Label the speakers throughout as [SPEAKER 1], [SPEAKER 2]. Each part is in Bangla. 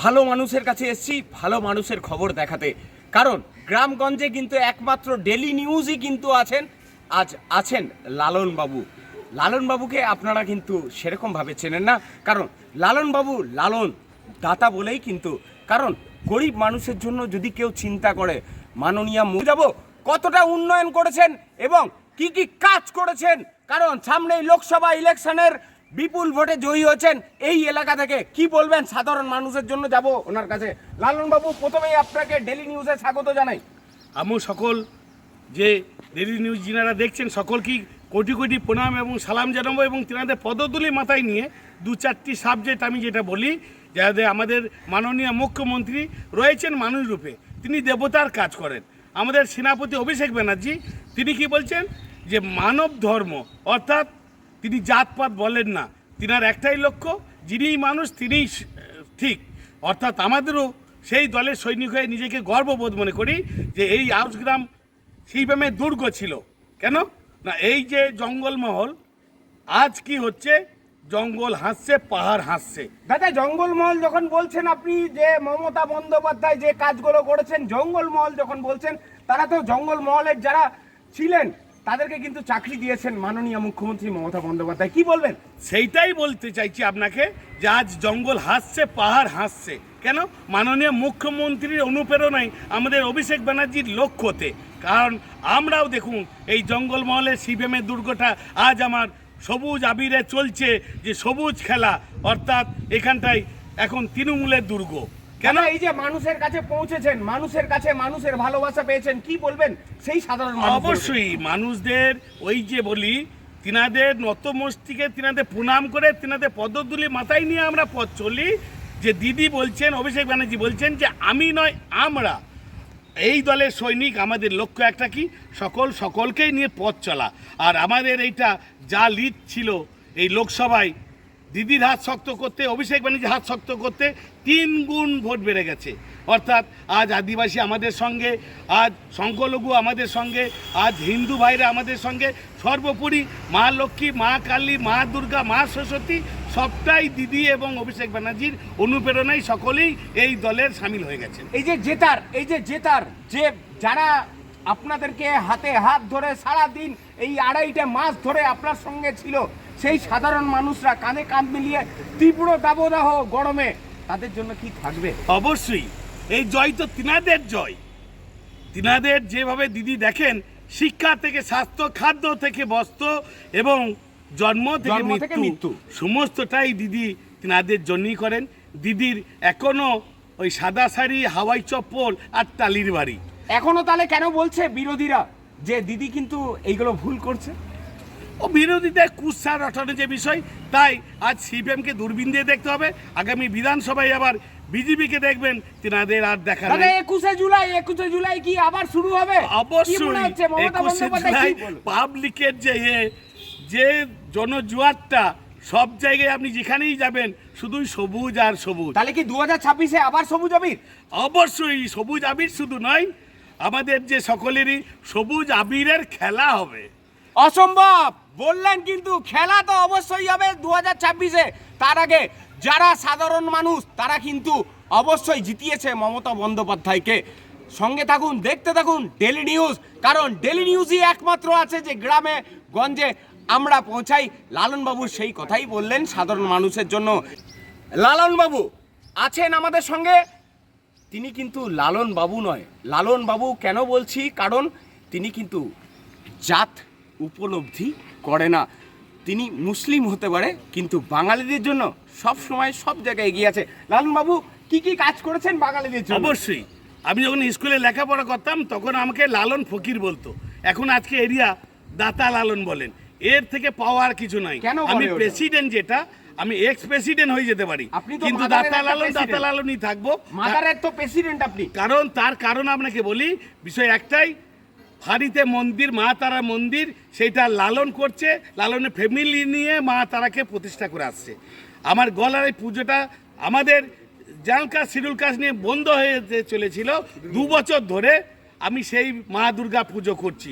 [SPEAKER 1] ভালো মানুষের কাছে এসেছি, ভালো মানুষের খবর দেখাতে। কারণ গ্রামগঞ্জে কিন্তু একমাত্র ডেলি নিউজই কিন্তু আছেন, আজ আছেন লালন বাবু লালন বাবুকে আপনারা কিন্তু সেরকমভাবে চেনেন না, কারণ লালন বাবু লালন দাতা বলেই কিন্তু, কারণ গরিব মানুষের জন্য যদি কেউ চিন্তা করে, মাননীয় যাব, কতটা উন্নয়ন করেছেন এবং কি কি কাজ করেছেন? কারণ সামনেই লোকসভা ইলেকশনের বিপুল ভোটে জয়ী হয়েছেন এই এলাকা থেকে। কি বলবেন সাধারণ মানুষের জন্য? যাব ওনার কাছে। লালন বাবু প্রথমেই আপনাকে ডেলি নিউজে স্বাগত জানাই।
[SPEAKER 2] আমি সকল যে ডেলি নিউজ যিনারা দেখছেন সকলকেই কোটি কোটি প্রণাম এবং সালাম জানাব এবং তেনাদের পদতুলি মাথায় নিয়ে দু চারটি সাবজেক্ট আমি যেটা বলি, যাতে আমাদের মাননীয় মুখ্যমন্ত্রী রয়েছেন মানুষ রূপে। তিনি দেবতার কাজ করেন। আমাদের সেনাপতি অভিষেক ব্যানার্জি, তিনি কি বলছেন? যে মানব ধর্ম, অর্থাৎ তিনি জাতপাত বলেন না। তিনার একটাই লক্ষ্য, যিনিই মানুষ তিনিই ঠিক। অর্থাৎ আমাদেরও সেই দলের সৈনিক হয়ে নিজেকে গর্ববোধ মনে করি যে এই আউসগ্রাম সেইভাবে দুর্গ ছিল। কেন? না, এই যে জঙ্গলমহল, আজ কি হচ্ছে? জঙ্গল হাসছে, পাহাড় হাসছে।
[SPEAKER 1] দাদা, জঙ্গলমহল যখন বলছেন আপনি যে মমতা বন্দ্যোপাধ্যায় যে কাজগুলো করেছেন, জঙ্গলমহল যখন বলছেন, তারা তো জঙ্গলমহলের যারা ছিলেন তাদেরকে কিন্তু চাকরি দিয়েছেন মাননীয় মুখ্যমন্ত্রী মমতা বন্দ্যোপাধ্যায়। কি বলবেন?
[SPEAKER 2] সেইটাই বলতে চাইছি আপনাকে যে আজ জঙ্গল হাসছে, পাহাড় হাসছে। কেন? মাননীয় মুখ্যমন্ত্রীর অনুপ্রেরণায় আমাদের অভিষেক ব্যানার্জির লক্ষ্যতে। কারণ আমরাও দেখুন, এই জঙ্গলমহলের সিপিএমের দুর্গটা আজ আমার সবুজ আবিরে চলছে, যে সবুজ খেলা। অর্থাৎ এখানটায় এখন তৃণমূলের দুর্গ।
[SPEAKER 1] কেন? এই যে মানুষের কাছে পৌঁছেছেন মানুষের কাছে মানুষের ভালোবাসা পেয়েছেন কি বলবেন? সেই সাধারণ
[SPEAKER 2] অবশ্যই মানুষদের ওই যে বলি তিনাদের নতমস্তিকে তিনাদের প্রণাম করে তিনাদের পদতুলি মাথায় নিয়ে আমরা পথ চলি। যে দিদি বলছেন অভিষেক ব্যানার্জি বলছেন যে আমি নয় আমরা। এই দলের সৈনিক আমাদের লক্ষ্য একটা কি? সকল সকলকেই নিয়ে পথ চলা। আর আমাদের এইটা যা লিড ছিল এই লোকসভায় দিদির হাত শক্ত করতে, অভিষেক ব্যানার্জির হাত শক্ত করতে তিন গুণ ভোট বেড়ে গেছে। অর্থাৎ আজ আদিবাসী আমাদের সঙ্গে, আজ সংখ্যালঘু আমাদের সঙ্গে, আজ হিন্দু ভাইরা আমাদের সঙ্গে, সর্বোপরি মা লক্ষ্মী, মা কালী, মা দুর্গা, মা সরস্বতী, সবটাই দিদি এবং অভিষেক ব্যানার্জির অনুপ্রেরণায় সকলেই এই দলের সামিল হয়ে গেছেন।
[SPEAKER 1] এই যে জেতার, এই যে জেতার, যে যারা আপনাদেরকে হাতে হাত ধরে সারা দিন এই আড়াইটা মাস ধরে আপনার সঙ্গে ছিল সেই সাধারণ মানুষরা কাঁধে কাঁধ মিলিয়ে তীব্র দাবদাহ গরমে তাদের জন্য কি থাকবে?
[SPEAKER 2] অবশ্যই এই জয় তো তিনাদের জয়। তিনাদের যেভাবে দিদি দেখেন শিক্ষা থেকে স্বাস্থ্য খাদ্য থেকে বস্ত্র এবং জন্ম থেকে
[SPEAKER 1] মৃত্যু।
[SPEAKER 2] মৃত্যু। সমস্তটাই দিদি তিনাদের জন্যই করেন। দিদির এখনও ওই সাদা শাড়ি হাওয়াই চপ্পল আর টালির বাড়ি।
[SPEAKER 1] এখনও তাহলে কেন বলছে বিরোধীরা যে দিদি কিন্তু এইগুলো ভুল করছে?
[SPEAKER 2] ও বিরোধীদের কুৎসা রটানো যে বিষয় তাই আজ সিপিএমকে দূরবীন দিয়ে দেখতে হবে। আগামী বিধানসভায় আবার বিজেপিকে দেখবেন তিনাদের আর দেখা নেই।
[SPEAKER 1] একুশে জুলাই একুশে জুলাই কি আবার শুরু হবে?
[SPEAKER 2] অবশ্যই একুশে জুলাই পাবলিকের যে এ, যে জনজুয়ারটা সব জায়গায় আপনি যেখানেই যাবেন শুধুই সবুজ আর সবুজ।
[SPEAKER 1] তাহলে কি দু হাজার ছাব্বিশে আবার সবুজ আবির?
[SPEAKER 2] অবশ্যই সবুজ আবির শুধু নয় আমাদের যে সকলেরই সবুজ আবিরের খেলা হবে।
[SPEAKER 1] অসম্ভব! বললেন কিন্তু খেলা তো অবশ্যই হবে দু হাজার ছাব্বিশে। তার আগে যারা সাধারণ মানুষ, তারা কিন্তু অবশ্যই জিতিয়েছে মমতা বন্দ্যোপাধ্যায়কে। সঙ্গে থাকুন, দেখতে থাকুন ডেলি নিউজ কারণ ডেলি নিউজই একমাত্র আছে যে গ্রামে, গঞ্জে আমরা পৌঁছাই। লালনবাবু সেই কথাই বললেন সাধারণ মানুষের জন্য। লালনবাবু, আছেন আমাদের সঙ্গে? তিনি কিন্তু লালন বাবু নয়। লালন বাবু কেন বলছি? কারণ তিনি কিন্তু জাত উপলব্ধি করে না। তিনি মুসলিম হতে পারে কিন্তু বাঙালিদের জন্য সব সময় সব জায়গায় এগিয়ে আছে। লালন বাবু কি কি কাজ করেছেন বাঙালিদের জন্য?
[SPEAKER 2] অবশ্যই। আমি যখন স্কুলে লেখাপড়া করতাম তখন আমাকে লালন ফকির বলতো। এখন আজকে এরিয়া দাতা লালন বলেন। এর থেকে পাওয়ার কিছু নাই।
[SPEAKER 1] কেন
[SPEAKER 2] আমি প্রেসিডেন্ট যেটা আমি এক্স প্রেসিডেন্ট হয়ে যেতে পারি।
[SPEAKER 1] আপনি
[SPEAKER 2] কিন্তু দাতা লালন দাতা লালনই থাকব।
[SPEAKER 1] মাদারের তো প্রেসিডেন্ট আপনি।
[SPEAKER 2] কারণ তার কারণ আপনাকে বলি বিষয় একটাই ফাঁড়িতে মন্দির মা তারা মন্দির সেইটা লালন করছে লালনের ফ্যামিলি নিয়ে মা তারাকে প্রতিষ্ঠা করে আসছে। আমার গলার এই পুজোটা আমাদের জাল কাজ শিডিউল কাজ নিয়ে বন্ধ হয়ে চলেছিল দু বছর ধরে আমি সেই মা দুর্গা পুজো করছি।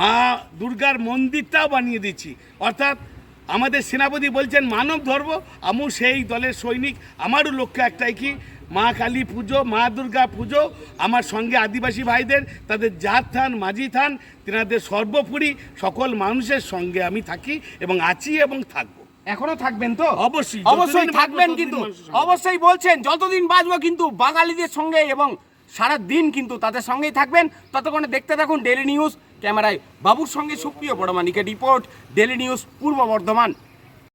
[SPEAKER 2] মা দুর্গার মন্দিরটাও বানিয়ে দিচ্ছি। অর্থাৎ আমাদের সেনাপতি বলছেন মানব ধর্ম আমিও সেই দলের সৈনিক আমারও লক্ষ্য একটাই কি? মা কালী পুজো মা দুর্গা পুজো আমার সঙ্গে আদিবাসী ভাইদের তাদের জাত থান মাঝি থান তেনাদের সর্বোপরি সকল মানুষের সঙ্গে আমি থাকি এবং আছি এবং থাকব।
[SPEAKER 1] এখনও থাকবেন তো?
[SPEAKER 2] অবশ্যই,
[SPEAKER 1] অবশ্যই থাকবেন কিন্তু। অবশ্যই বলছেন যতদিন বাঁচবো কিন্তু বাঙালিদের সঙ্গে এবং সারা দিন কিন্তু তাদের সঙ্গেই থাকবেন। ততক্ষণে দেখতে থাকুন ডেলি নিউজ ক্যামেরায় বাবুর সঙ্গে সুপ্রিয় বড়মানিকের রিপোর্ট ডেলি নিউজ পূর্ব বর্ধমান।